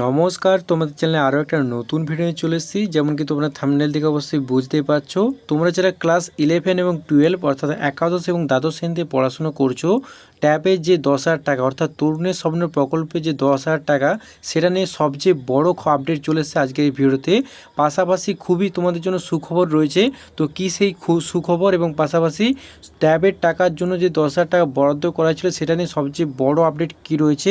নমস্কার, তোমাদের চ্যানেলে আরও একটা নতুন ভিডিও চলে এসেছি। যেমন কি তোমরা থামনেল দিকে অবশ্যই বুঝতেই পারছ। তোমরা যারা ক্লাস ইলেভেন এবং টুয়েলভ অর্থাৎ একাদশ এবং দ্বাদশ শ্রেণীতে পড়াশুনো করছ ট্যাবের যে দশ হাজার টাকা, অর্থাৎ তরুণের স্বপ্ন প্রকল্পে যে দশ হাজার টাকা, সেটা নিয়ে সবচেয়ে বড় আপডেট চলে এসেছে আজকের এই ভিডিওতে। পাশাপাশি খুবই তোমাদের জন্য সুখবর রয়েছে। তো কি সেই সুখবর এবং পাশাপাশি ট্যাবের টাকার জন্য যে দশ হাজার টাকা বরাদ্দ করা ছিল, সেটা নিয়ে সবচেয়ে বড় আপডেট কী রয়েছে?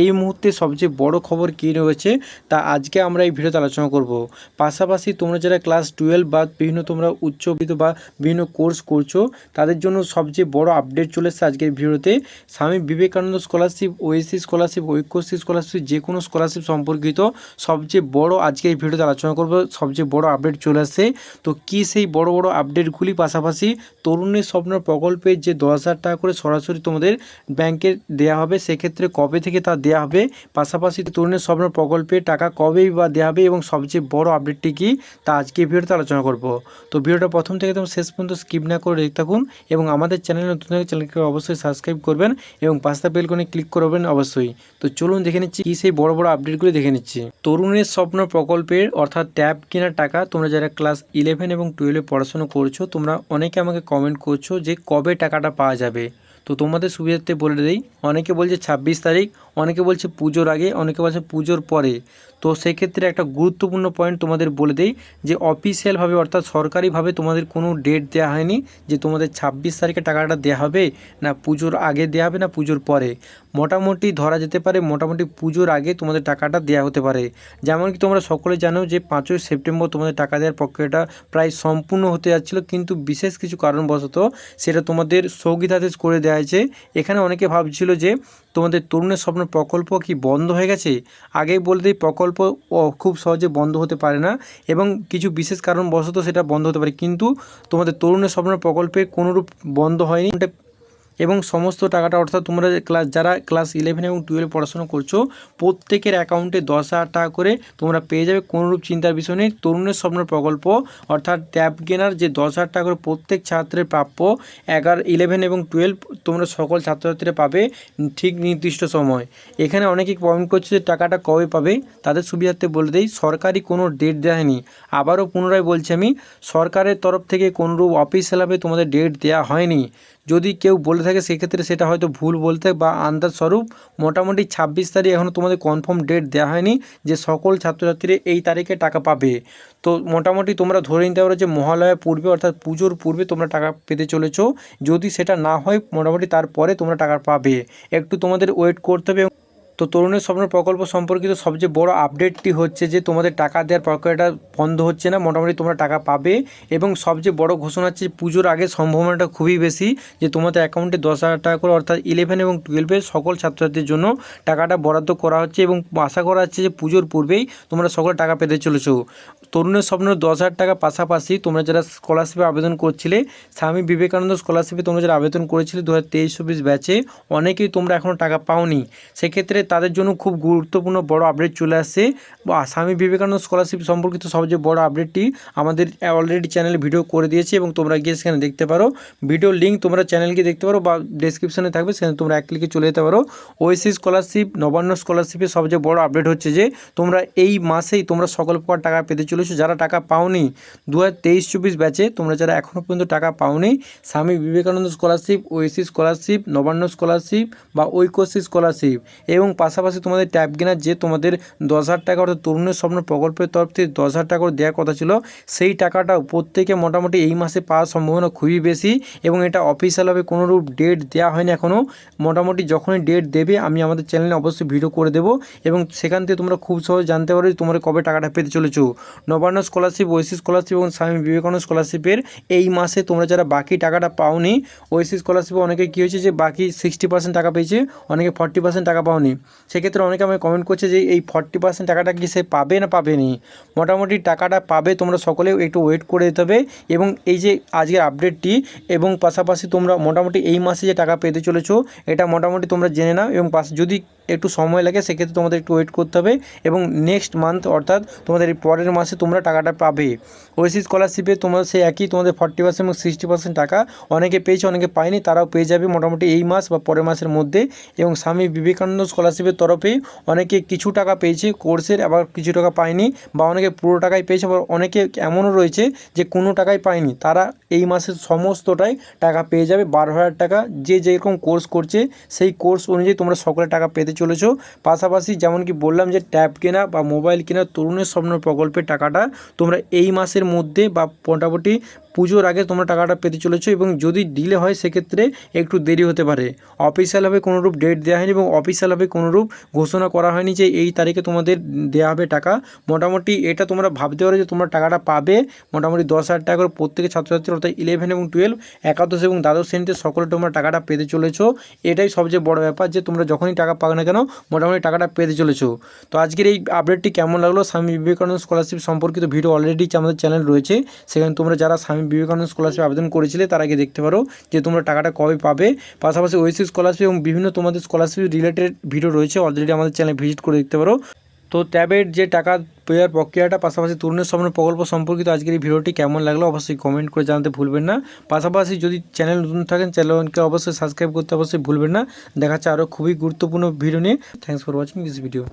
এই মুহূর্তে সবচেয়ে বড় খবর কী রয়েছে, তা আজকে আমরা এই ভিডিওতে আলোচনা করব। পাশাপাশি তোমরা যারা ক্লাস টুয়েলভ বা বিভিন্ন তোমরা উচ্চবিত বা বিভিন্ন কোর্স করছ, তাদের জন্য সবচেয়ে বড় আপডেট চলে এসেছে আজকের ভিডিওতে। Swami Vivekananda scholarship, OSC scholarship, Aikyashree scholarship, যে কোনো স্কলারশিপ সম্পর্কিত সবচেয়ে বড় আজকে এই ভিডিওতে আলোচনা করব। সবচেয়ে বড় আপডেট চলে আসছে। তো কি সেই বড় বড় আপডেটগুলি পাশাপাশি তরুণের স্বপ্ন প্রকল্পে যে দশ হাজার টাকা করে সরাসরি তোমাদের ব্যাংকে দেওয়া হবে, সেক্ষেত্রে কবে থেকে তা দেওয়া হবে? পাশাপাশি তরুণের স্বপ্ন প্রকল্পে টাকা কবেই বা দেওয়া হবে এবং সবচেয়ে বড় আপডেটটি কী, তা আজকে ভিডিওতে আলোচনা করব। তো ভিডিওটা প্রথম থেকে একদম শেষ পর্যন্ত স্কিপ না করে দেখতে থাকুন এবং আমাদের চ্যানেল নতুন চ্যানেলকে অবশ্যই সাবস্ক্রাইব করবেন এবং পাঁচটা বেলকনে ক্লিক করবেন অবশ্যই। তো চলুন দেখে নিচ্ছি কি সেই বড় বড় আপডেটগুলি দেখে নিচ্ছি। তরুণের স্বপ্ন প্রকল্পের অর্থাৎ ট্যাব কেনার টাকা তোমরা যারা ক্লাস ইলেভেন এবং টুয়েলভে পড়াশুনো করছ, তোমরা অনেকে আমাকে কমেন্ট করছ যে কবে টাকাটা পাওয়া যাবে। তো তোমাদের সুবিধার্থে বলে দিই, অনেকে বলছে ছাব্বিশ তারিখ অনেকে বলছে পুজোর আগে, অনেকে বলছে পুজোর পরে। তো সেক্ষেত্রে একটা গুরুত্বপূর্ণ পয়েন্ট তোমাদের বলে দেই যে অফিসিয়ালভাবে অর্থাৎ সরকারিভাবে তোমাদের কোনো ডেট দেওয়া হয়নি যে তোমাদের ছাব্বিশ তারিখে টাকাটা দেওয়া হবে, না পুজোর আগে দেওয়া হবে, না পুজোর পরে। মোটামুটি ধরা যেতে পারে মোটামুটি পুজোর আগে তোমাদের টাকাটা দেওয়া হতে পারে। যেমন কি তোমরা সকলে জানো যে পাঁচই সেপ্টেম্বর তোমাদের টাকা দেওয়ার প্রক্রিয়াটা প্রায় সম্পূর্ণ হতে যাচ্ছিল, কিন্তু বিশেষ কিছু কারণবশত সেটা তোমাদের স্থগিতাদেশ করে দেওয়া হয়েছে। এখানে অনেকে ভাবছিল যে তোমাদের তরুণের স্বপ্ন প্রকল্প কি বন্ধ হয়ে গেছে? আগেই বলতে প্রকল্প খুব সহজে বন্ধ হতে পারে না এবং কিছু বিশেষ কারণবশত সেটা বন্ধ হতে পারে। কিন্তু তোমাদের তরুণের স্বপ্ন প্রকল্পে কোনোরূপ বন্ধ হয়নি। এবং সমস্ত টাকাটা, অর্থাৎ তোমরা ক্লাস যারা ক্লাস ইলেভেন এবং টুয়েলভ পড়াশোনা করছ, প্রত্যেকের অ্যাকাউন্টে দশ হাজার টাকা করে তোমরা পেয়ে যাবে কোনোরূপ চিন্তার বিষয় নেই। তরুণের স্বপ্ন প্রকল্প, অর্থাৎ ট্যাব কেনার যে দশ হাজার টাকা করে প্রত্যেক ছাত্রের প্রাপ্য, এগারো ইলেভেন এবং টুয়েলভ তোমরা সকল ছাত্রছাত্রীরা পাবে ঠিক নির্দিষ্ট সময়। এখানে অনেকেই কমেন্ট করছে যে টাকাটা কবে পাবে? তাদের সুবিধার্থে বলে দেই, সরকারি কোনো ডেট দেওয়া হয়নি আবারও পুনরায় বলছি আমি, সরকারের তরফ থেকে কোনোরূপ অফিসিয়ালভাবে তোমাদের ডেট দেওয়া হয়নি। যদি কেউ বলে থাকে, সেক্ষেত্রে সেটা হয়তো ভুল বলতে বা আন্দাজ স্বরূপ মোটামুটি ছাব্বিশ তারিখ এখনও তোমাদের কনফার্ম ডেট দেওয়া হয়নি যে সকল ছাত্রছাত্রীরা এই তারিখে টাকা পাবে। তো মোটামুটি তোমরা ধরে নিতে পারো যে মহালয়া পূর্বে অর্থাৎ পুজোর পূর্বে তোমরা টাকা পেতে চলেছো। যদি সেটা না হয়, মোটামুটি তারপরে তোমরা টাকা পাবে। একটু তোমাদের ওয়েট করতে হবে তো তরুণের স্বপ্ন প্রকল্প সম্পর্কিত সবচেয়ে বড় আপডেটটি হচ্ছে যে তোমাদের টাকা দেওয়ার প্রক্রিয়াটা বন্ধ হচ্ছে না, মোটামুটি তোমরা টাকা পাবে এবং সবচেয়ে বড় ঘোষণা হচ্ছে পুজোর আগে সম্ভাবনাটা খুবই বেশি যে তোমাদের অ্যাকাউন্টে দশ হাজার টাকা করে অর্থাৎ ইলেভেন এবং টুয়েলভের সকল ছাত্রছাত্রীর জন্য টাকাটা বরাদ্দ করা হচ্ছে এবং আশা করা হচ্ছে যে পুজোর পূর্বেই তোমরা সকলে টাকা পেতে চলেছো। তরুণের স্বপ্নের দশ হাজার টাকা পাশাপাশি তোমরা যারা স্কলারশিপে আবেদন করছিলে, স্বামী বিবেকানন্দ স্কলারশিপে তোমরা যারা আবেদন করেছিলে দু হাজার তেইশ চব্বিশ ব্যাচে অনেকেই তোমরা এখনও টাকা পাওনি। সেক্ষেত্রে তাদের জন্য খুব গুরুত্বপূর্ণ বড় আপডেট চলে আসছে। বা স্বামী বিবেকানন্দ স্কলারশিপ সম্পর্কিত সবচেয়ে বড় আপডেটটি আমাদের অলরেডি চ্যানেলে ভিডিও করে দিয়েছি এবং তোমরা গিয়ে সেখানে দেখতে পারো। ভিডিও লিঙ্ক তোমরা চ্যানেল গিয়ে দেখতে পারো বা ডেসক্রিপশনে থাকবে, সেখানে তোমরা এক ক্লিকে চলে যেতে পারো। ওএসসি স্কলারশিপ নবান্ন স্কলারশিপের সবচেয়ে বড় আপডেট হচ্ছে যে, তোমরা এই মাসেই তোমরা সকল প্রকার টাকা পেতে চলেছো যারা টাকা পাওনি দু হাজার তেইশ চব্বিশ ব্যাচে, তোমরা যারা এখনও পর্যন্ত টাকা পাওনি, Swami Vivekananda scholarship OSC scholarship Nabanna scholarship বা ঐক্যশ্রী স্কলারশিপ এবং পাশাপাশি তোমাদের ট্যাব কেনার যে তোমাদের দশ হাজার টাকা অর্থাৎ তরুণের স্বপ্ন প্রকল্পের তরফ থেকে দশ হাজার টাকা দেওয়ার কথা ছিল, সেই টাকাটাও প্রত্যেকে মোটামুটি এই মাসে পাওয়ার সম্ভাবনা খুবই বেশি এবং এটা অফিসিয়ালভাবে কোনোরূপ ডেট দেওয়া হয়নি এখনও মোটামুটি যখনই ডেট দেবে, আমি আমাদের চ্যানেলে অবশ্যই ভিডিও করে দেবো এবং সেখান থেকে তোমরা খুব সহজ জানতে পারো তোমরা কবে টাকাটা পেতে চলেছো। নবান্ন স্কলারশিপ ওয়েসি স্কলারশিপ এবং স্বামী বিবেকানন্দ স্কলারশিপের এই মাসে তোমরা যারা বাকি টাকাটা পাওনি ওয়েসি স্কলারশিপে অনেকে কী হয়েছে যে বাকি সিক্সটি পার্সেন্ট টাকা পেয়েছে, অনেকে ফর্টি পার্সেন্ট টাকা পাওনি। সেক্ষেত্রে অনেকে আমাকে কমেন্ট করছে যে এই ফর্টি পার্সেন্ট টাকাটা কি সে পাবে না পাবে নি? মোটামুটি টাকাটা পাবে, তোমরা সকলেও একটু ওয়েট করে দিতে হবে এবং এই যে আজকের আপডেটটি এবং পাশাপাশি তোমরা মোটামুটি এই মাসে যে টাকা পেতে চলেছো, এটা মোটামুটি তোমরা জেনে নাও এবং পাশ যদি একটু সময় লাগে, সেক্ষেত্রে তোমাদের একটু ওয়েট করতে হবে এবং নেক্সট মান্থ অর্থাৎ তোমাদের পরের মাসে তোমরা টাকাটা পাবে। ওয়েসি স্কলারশিপে তোমাদের সেই একই তোমাদের ফর্টি পার্সেন্ট এবং সিক্সটি পার্সেন্ট টাকা অনেকে পেয়েছে, অনেকে পায়নি, তারাও পেয়ে যাবে মোটামুটি এই মাস বা পরের মাসের মধ্যে। এবং স্বামী বিবেকানন্দ স্কলারশিপের তরফে অনেকে কিছু টাকা পেয়েছে কোর্সের আবার কিছু টাকা পায়নি বা অনেকে পুরো টাকাই পেয়েছে, আবার অনেকে এমনও রয়েছে যে কোনো টাকাই পায়নি, তারা এই মাসের সমস্তটাই টাকা পেয়ে যাবে, বারো হাজার টাকা যে যেরকম কোর্স করছে, সেই কোর্স অনুযায়ী তোমরা সকলে টাকা পেতে চলেছো। পাশাপাশি যেমন কি বললাম যে ট্যাব কেনা বা মোবাইল কেনা তরুণের স্বপ্ন প্রকল্পের টাকাটা তোমরা এই মাসের মধ্যে বা মোটামুটি পুজোর আগে তোমরা টাকাটা পেতে চলেছো এবং যদি ডিলে হয় সেক্ষেত্রে একটু দেরি হতে পারে। অফিসিয়ালভাবে কোনোরূপ ডেট দেওয়া হয়নি এবং অফিসিয়ালভাবে কোনোরূপ ঘোষণা করা হয়নি যে এই তারিখে তোমাদের দেওয়া হবে টাকা। মোটামুটি এটা তোমরা ভাবতে পারো যে তোমরা টাকাটা পাবে মোটামুটি দশ হাজার টাকা করে প্রত্যেকে ছাত্রছাত্রী অর্থাৎ ইলেভেন এবং টুয়েলভ একাদশ এবং দ্বাদশ শ্রেণীতে সকলে তোমরা টাকাটা পেতে চলেছো। এটাই সবচেয়ে বড় ব্যাপার যে তোমরা যখনই টাকা পাবে না কেন? মোটামুটি টাকাটা পেতে চলেছো। তো আজকের এই আপডেটটি কেমন লাগল? স্বামী বিবেকানন্দ স্কলারশিপ সম্পর্কিত ভিডিও অলরেডি আমাদের চ্যানেল রয়েছে। সেখানে তোমরা যারা স্বামী বিবেকানন্দ স্কলারশিপ আবেদন করেছিলে, তারা আগে দেখতে পারো যে তোমরা টাকাটা কবে পাবে। পাশাপাশি ওয়েসি স্কলারশিপ এবং বিভিন্ন তোমাদের স্কলারশিপ রিলেটেড ভিডিও রয়েছে। অলরেডি আমাদের চ্যানেল ভিজিট করে দেখতে পারো। তো ট্যাবের যে টাকা পেয়ার প্রক্রিয়াটা, পাশাপাশি তরুণের স্বপ্ন প্রকল্প সম্পর্কিত আজকের এই ভিডিওটি কেমন লাগল অবশ্যই কমেন্ট করে জানাতে ভুলবেন না। পাশাপাশি যদি চ্যানেল নতুন থাকেন চ্যানেলকে অবশ্যই সাবস্ক্রাইব করতে অবশ্যই ভুলবেন না। দেখাচ্ছে আরও খুবই গুরুত্বপূর্ণ ভিডিও নিয়ে। Thanks for watching this video